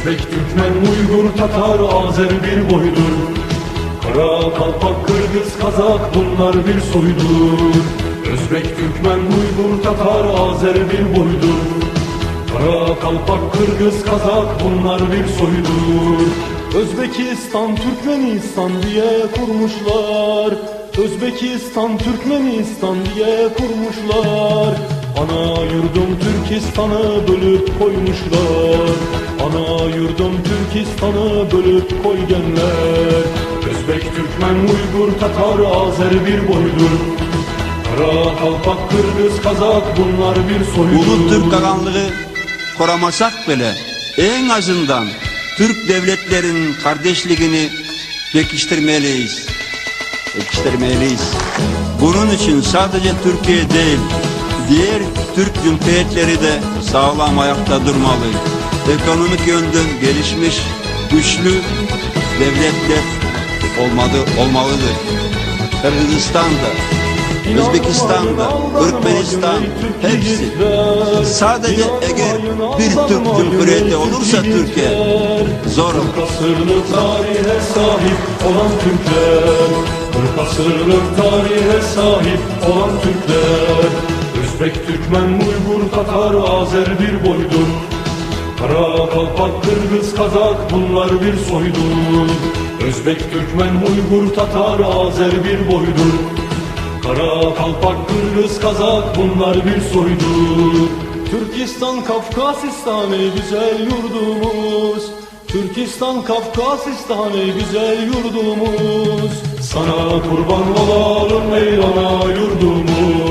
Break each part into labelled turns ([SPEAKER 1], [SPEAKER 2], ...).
[SPEAKER 1] Özbek, Türkmen, Uygur, Tatar, Azer bir boydur. Kara, Kalpak, Kırgız, Kazak bunlar bir soydur. Özbek, Türkmen, Uygur, Tatar, Azer bir boydur. Kara, Kalpak, Kırgız, Kazak bunlar bir soydur. Özbekistan, Türkmenistan diye kurmuşlar. Özbekistan, Türkmenistan diye kurmuşlar Ana yurdum Türkistan'ı bölüp koymuşlar Ana yurdum Türkistan'ı bölüp koygenler Özbek, Türkmen, Uygur, Tatar, Azer bir boydur Kara, Kalpak, Kırgız, Kazak bunlar bir soydur
[SPEAKER 2] Ulu Türk karanlığı koramasak bile en azından Türk devletlerin kardeşliğini pekiştirmeliyiz. Pekiştirmeliyiz. Bunun için sadece Türkiye değil, diğer Türk cumhuriyetleri de sağlam ayakta durmalı. Ekonomik yönden gelişmiş, güçlü devletler olmalı, olmalıdır. Kırgızistan'da, Özbekistan'da, Türkmenistan hepsi. Sadece eğer bir Türk Cumhuriyeti olursa Türkiye zor olur.
[SPEAKER 1] Tarihe sahip olan Türkler Kırk asırlık tarihe sahip olan Türkler Özbek, Türkmen, Uygur, Tatar, Azer bir boydur. Kara, Kalpak, Kırgız, Kazak bunlar bir soydur. Özbek, Türkmen, Uygur, Tatar, Azer bir boydur. Kara, Kalpak, Kırgız, Kazak bunlar bir soydur. Türkistan, Kafkasistan ey güzel yurdumuz. Türkistan, Kafkasistan ey güzel yurdumuz. Sana kurban olalım ey ana yurdumuz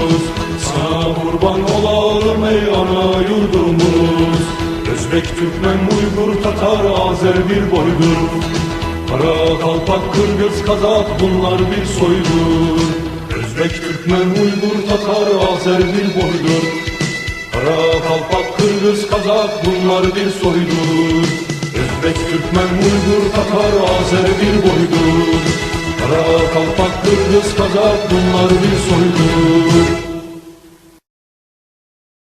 [SPEAKER 1] kurban olalım ey ana yurdumuz. Özbek, Türkmen, Uygur, Tatar, Azer bir boydur Kara, Kalpak, Kırgız, Kazak bunlar bir soydur Özbek, Türkmen, Uygur, Tatar, Azer bir boydur Kara, Kalpak, Kırgız, Kazak bunlar bir soydur Özbek, Türkmen, Uygur, Tatar, Azer bir boydur Kara, Kalpak, Kırgız, Kazak bunlar bir soydur